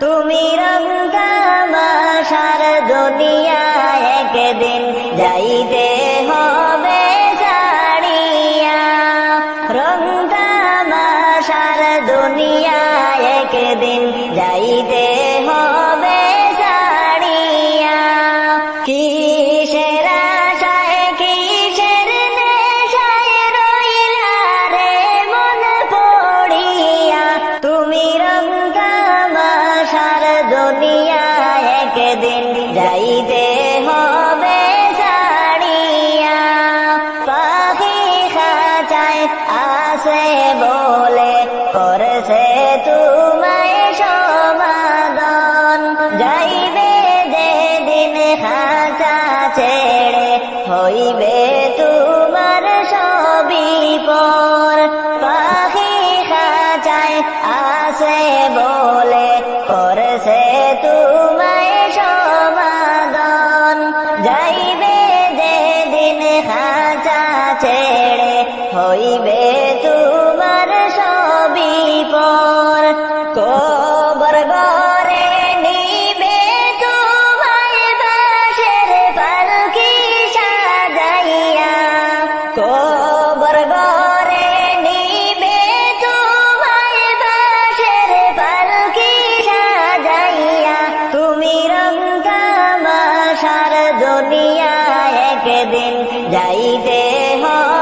তুমি রঙ্গামাশার দুনিয়া একদিন যাইতে যাইতে হবে ছাড়িয়া পাখি খাঁচায় আসে বলে হইবে তোমার সবই পর। কবর গরে নিবে তোমায় বাসের পালকি সাজাইয়া। কবর গরে নিবে তোমায় বাসের পালকি সাজাইয়া। তুমি রঙ্গামাশার দুনিয়া একদিন যাইতে হবে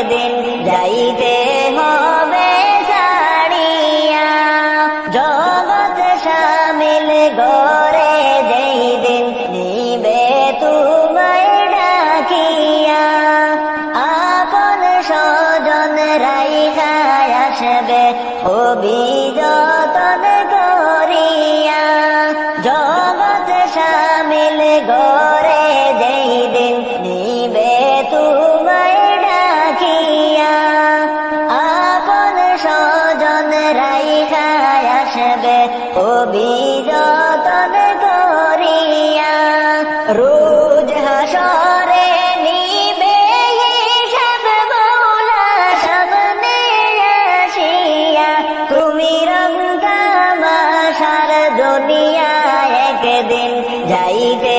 একদিন যাইতে হবে ছাড়িয়া জগৎ শামিল গরে যেই দিন নিবে তোমায় ডাকিয়া। আপন স্বজন রাইখা আসবে অভিযতন করিয়া রোজ হাসরে নিবে সব বৌলা সামনে আসিয়া। তুমি রঙ্গামাশার দুনিয়া একদিন যাইতে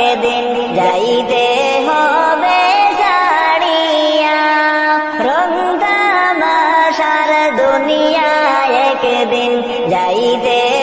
একদিন যাইতে হবে জাড়িয়া রঙ্গা বাসার দুনিয়া একদিন যাইতে